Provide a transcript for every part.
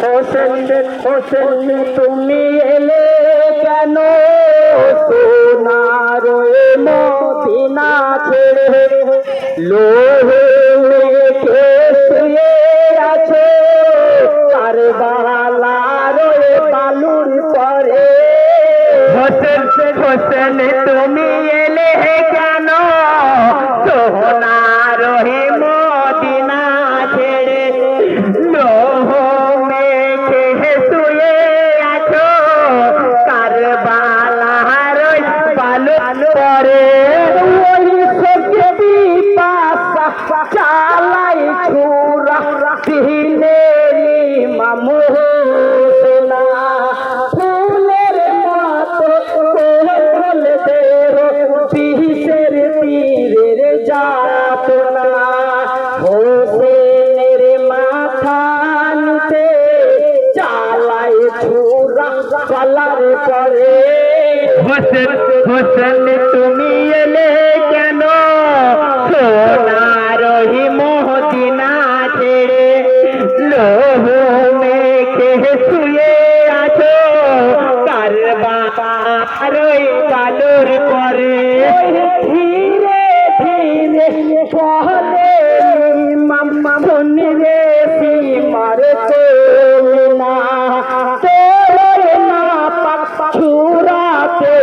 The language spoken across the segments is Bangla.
হোসেন হোসেন তুমি এলে কেন? সোনার মদিনা ছেড়ে লোহে শুয়ে আছো। কারবালার এ বালুর পরে। হোসেন হোসেন, তুমি এলে কেন? চালাই ছুরা দিলেরি মামু সোনা ফুলের মতো কোল দেরো বিষের তীরের যাতনা। হোসেনের মাথা নিতে চালাই ছুরা পালার পরে হোসেন হোসেন, তুমি পরে। ধীরে ধীরে পহলে মাম্মা মনিরে সীমার না। তোর না ছুরাতে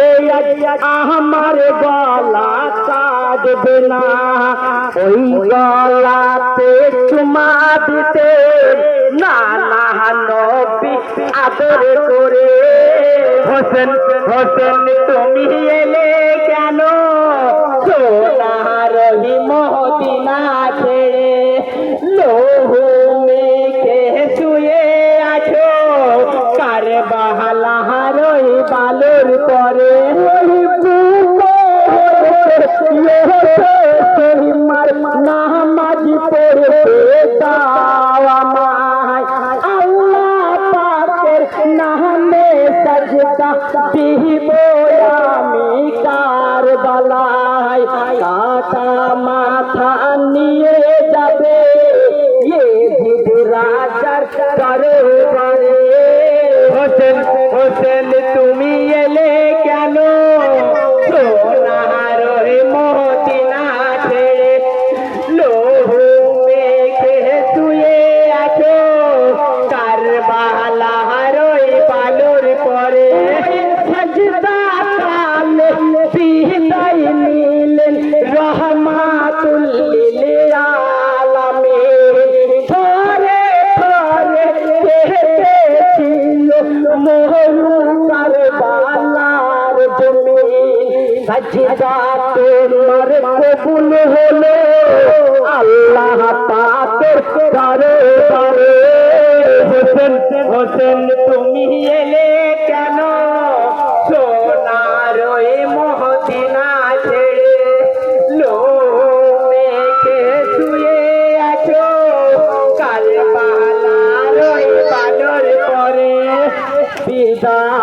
আমার গলা কাটবে না। ওই গলাতে চুমা দিতে না না নবী আদর করে। হোসেন হোসেন তুমি এলে কেন? সোনার মহদিনা ছেড়ে লোহু মেখে শুয়ে আছো। কার বাহালাহার বালুর পরে সাজদা দিব আমি কার বালায় কাটা মাথা নিয়ে যাবে ये जिद রাজার কেটেছিল মোহরু কারবালার জমিন সজদা তোমার কবুল হলো আল্লাহ পাকের দরবারে হোসেন হোসেন তুমি তা